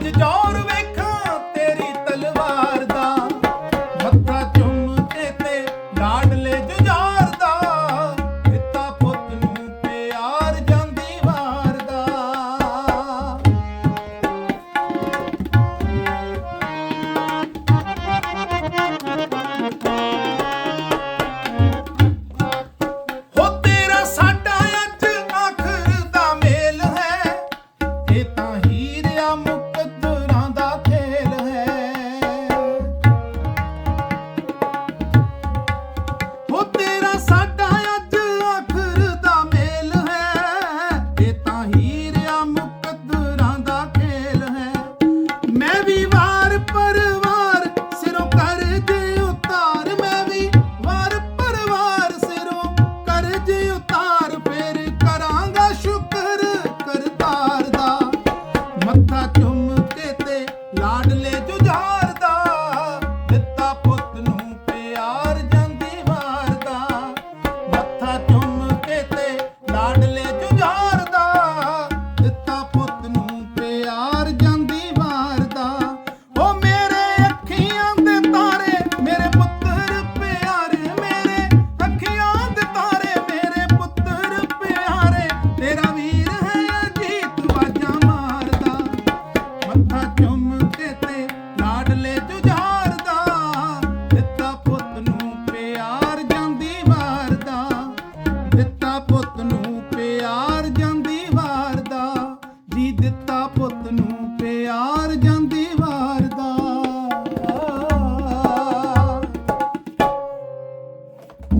ਅੱਜ ਜ਼ੋਰ ਵੇਖਾਂ ਤੇਰੀ ਤਲਵਾਰ ਦਾ। ਮੱਥਾ ਚੁੰਮ ਤੇ ਤੇ ਲਾਡਲੇ